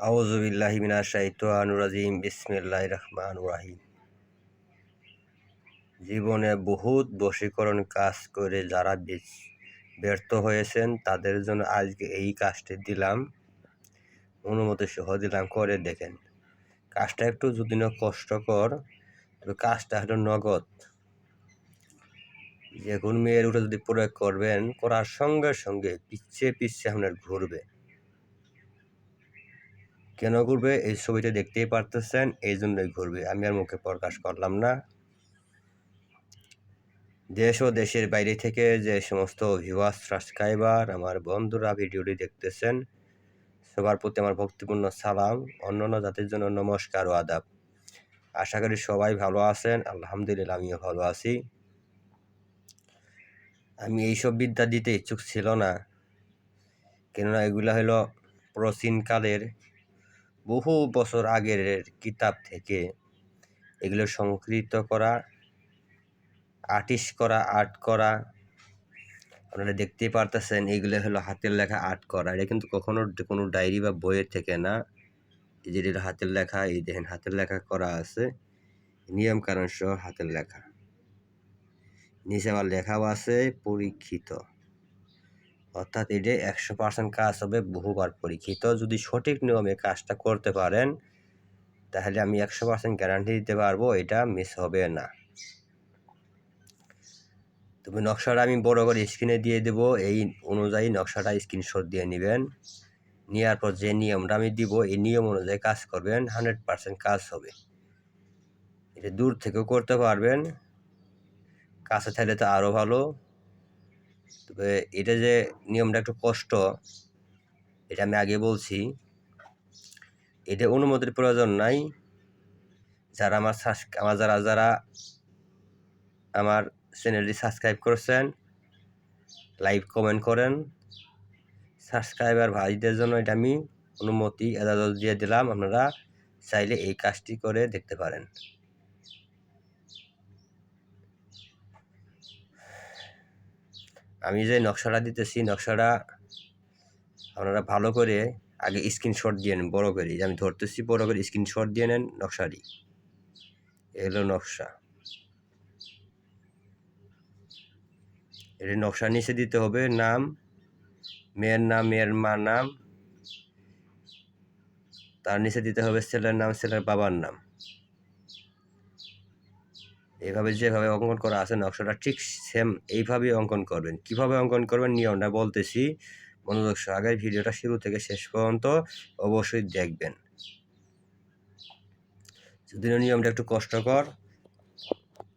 আউজুবিল্লাহি মিনাশ শাইতানির রাজিম, বিসমিল্লাহির রহমানির রহিম। জীবনে বহুত বশীকরণ কাজ করে যারা ব্যর্থ হয়েছেন, তাদের জন্য আজকে এই কাজটি দিলাম। অনুমতি সহ দিলাম, করে দেখেন। কাজটা একটু যদি না কষ্টকর, তবে কাজটা হলো নগদ। যে কোন মেয়ের উপরে যদি প্রয়োগ করবেন, করার সঙ্গে সঙ্গে পিচ্ছে পিচ্ছে আপনার ঘুরবে। কেন ঘুরবে? এই ছবিটা দেখতেই পারতেছেন এই জন্যই ঘুরবে। আমি আর মুখে প্রকাশ করলাম না। দেশ ও দেশের বাইরে থেকে যে সমস্ত ভিউয়ার্স সাবস্ক্রাইবার আমার বন্ধুরা ভিডিওটি দেখতেছেন, সবার প্রতি আমার ভক্তিপূর্ণ সালাম, অন্যান্য জাতির জন্য নমস্কার ও আদাব। আশা করি সবাই ভালো আছেন, আলহামদুলিল্লাহ আমিও ভালো আছি। আমি এইসব বিদ্যা দিতে ইচ্ছুক ছিল না, কেননা এগুলো হলো প্রাচীনকালের বহু বছর আগের কিতাব থেকে এগুলো সংকৃত করা আর্টিস্ট করা আর্ট করা। আপনারা দেখতেই পারতেছেন, এগুলো হলো হাতের লেখা আর্ট করা। এটা কিন্তু কখনো কোনো ডায়েরি বা বইয়ের থেকে না। এই হাতের লেখা, এই দেখেন হাতের লেখা করা আছে। নিয়ম কারণ সহ হাতের লেখা। নিচে আবার লেখাও আছে, পরীক্ষিত। অর্থাৎ এটা একশো পার্সেন্ট কাজ হবে বহুবার পরীক্ষিত, যদি সঠিক নিয়মে কাজটা করতে পারেন, তাহলে আমি একশো পার্সেন্ট গ্যারান্টি দিতে পারব, এটা মিস হবে না। তবে নকশাটা আমি বড় করে স্ক্রিনে দিয়ে দেব, এই অনুযায়ী নকশাটা স্ক্রিনশট দিয়ে নেবেন। নেওয়ার পর যে নিয়মটা আমি দিব, এই নিয়ম অনুযায়ী কাজ করবেন, হান্ড্রেড পার্সেন্ট কাজ হবে। এটা দূর থেকেও করতে পারবেন। কাছে থাকলে তো আরও ভালো। তবে এটা যে নিয়মটা একটু কষ্ট, এটা আমি আগে বলছি। এটা অনুমতির প্রয়োজন নাই। যারা আমার আমার যারা যারা আমার চ্যানেলটি সাবস্ক্রাইব করেছেন লাইভ কমেন্ট করেন। সাবস্ক্রাইবার ভাইদের জন্য এটা আমি অনুমতি, এজাজত দিয়ে দিলাম। আপনারা চাইলে এই কাজটি করে দেখতে পারেন। আমি যে নকশাটা দিতেছি, নকশাটা আপনারা ভালো করে আগে স্ক্রিনশট দিয়ে নেন, বড় করে। আমি ধরতেছি বড় করে স্ক্রিনশট দিয়ে নেন নকশাটি। এগুলো নকশা। এটা নকশা নিচে দিতে হবে, নাম, মেয়ের নাম, মেয়ের মার নাম। তার নিচে দিতে হবে ছেলের নাম, ছেলের বাবার নাম। এইভাবে যেভাবে অঙ্কন করা আছে নকশাটা ঠিক সেম এইভাবে অঙ্কন করবেন। কীভাবে অঙ্কন করবেন নিয়মটা বলতেছি। মনোযোগ সহকারে ভিডিওটা শুরু থেকে শেষ পর্যন্ত অবশ্যই দেখবেন। যদিও নিয়মটা একটু কষ্টকর,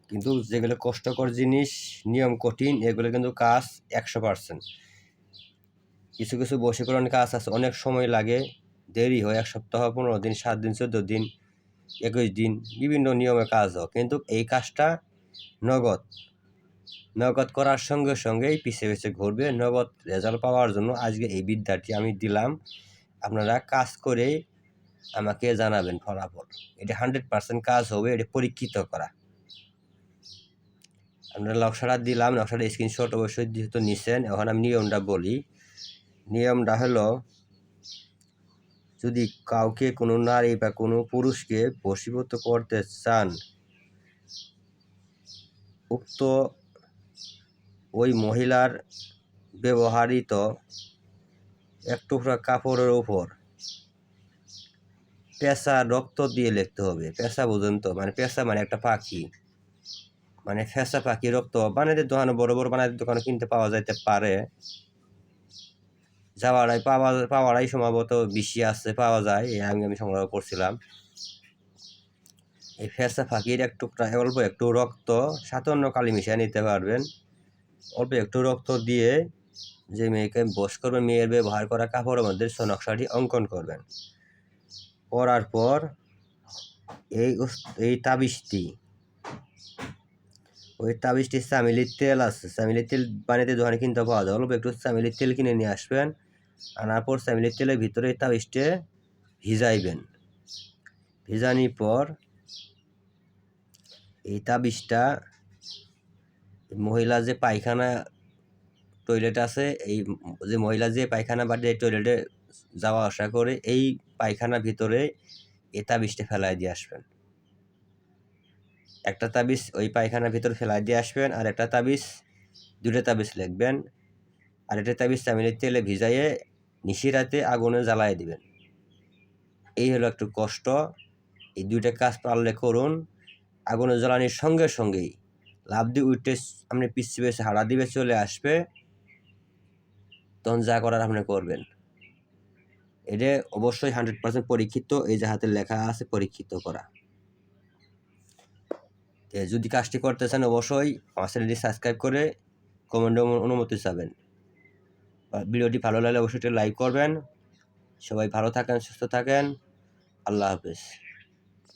কিন্তু যেগুলো কষ্টকর জিনিস, নিয়ম কঠিন, এগুলো কিন্তু কাজ একশো পার্সেন্ট কিছু কিছু বশীকরণ কাজ আছে, অনেক সময় লাগে, দেরি হয়, এক সপ্তাহ, পনেরো দিন, সাত দিন, চোদ্দ দিন একুশ দিন বিভিন্ন নিয়মে কাজ হোক কিন্তু এই কাজটা নগদ। নগদ করার সঙ্গে সঙ্গেই পিছিয়ে পিছিয়ে ঘুরবে। নগদ রেজাল্ট পাওয়ার জন্য আজকে এই বিদ্যাটি আমি দিলাম। আপনারা কাজ করে আমাকে জানাবেন ফলাফল। এটা হান্ড্রেড পার্সেন্ট কাজ হবে, এটা পরীক্ষিত করা। আপনারা নকশাটা দিলাম, নকশাটা স্ক্রিনশট অবশ্যই যেহেতু নিছেন, এখন আমি নিয়মটা বলি। নিয়মটা হলো যদি কাউকে কোনো নারী বা কোনো পুরুষকে বশীভূত করতে চান, উক্ত ওই মহিলার ব্যবহৃত এক টুকরা কাপড়ের ওপর পেশা রক্ত দিয়ে লিখতে হবে। পেশা বুঝেন তো মানে পেশা মানে একটা পাখি। মানে ফেসা পাখি রক্ত বানাইতে দোকানে বড় বড় বানাইতে দোকানে কিনতে পাওয়া যাইতে পারে। যাওয়ারাই পাওয়া, পাওয়ারাই সম্ভবত বেশি আছে, পাওয়া যায়, এই আমি আমি সংগ্রহ করছিলাম। এই ফেসা ফাঁকির এক টুকরা অল্প একটু রক্ত, সাতান্ন কালি মিশিয়ে নিতে পারবেন। অল্প একটু রক্ত দিয়ে যে মেয়েকে বস করবেন মেয়ের ব্যবহার করা কাপড়ের মধ্যে সনকশাটি অঙ্কন করবেন। করার পর এই এই তাবিজটি, ওই তাবিজটি চামিলির তেল আছে চামিলির তেল বানিয়ে দোকানে কিনতে পাওয়া যায়। অল্প একটু চামিলির তেল কিনে নিয়ে আসবেন। আনার পর চামিলির তেলের ভিতরে এই তাবিজটে ভিজাইবেন। ভিজানির পর এই তাবিজটা মহিলা যে পায়খানা টয়লেট আছে, এই যে মহিলা যে পায়খানা এই টয়লেটে যাওয়া আসা করে, এই পায়খানার ভিতরে এ তাবিজটা ফেলাই দিয়ে আসবেন। একটা তাবিজ ওই পায়খানার ভিতরে ফেলাই দিয়ে আসবেন, আর একটা তাবিজ দুটো তাবিজ লিখবেন। আর একটা তাবিজ চামিনের তেলে ভিজাইয়ে নিশিরাতে আগুনে জ্বালায় দিবেন। এই হলো একটু কষ্ট। এই দুইটা কাজ পারলে করুন। আগুনে জ্বালানির সঙ্গে সঙ্গেই লাভ দিয়ে উঠে আপনি পিছিয়ে পেছে হাড়া দিবে, চলে আসবে। তখন যা করার আপনি করবেন। এটা অবশ্যই হান্ড্রেড পার্সেন্ট পরীক্ষিত, এই যে হাতে লেখা আছে পরীক্ষিত করা। যদি কাজটি করতে চান অবশ্যই আমার চ্যানেলটি সাবস্ক্রাইব করে কমেন্ট অনুমতি চাবেন। ভিডিওটি ভালো লাগলে অবশ্যই লাইক করবেন। সবাই ভালো থাকেন সুস্থ থাকেন। আল্লাহ হাফেজ।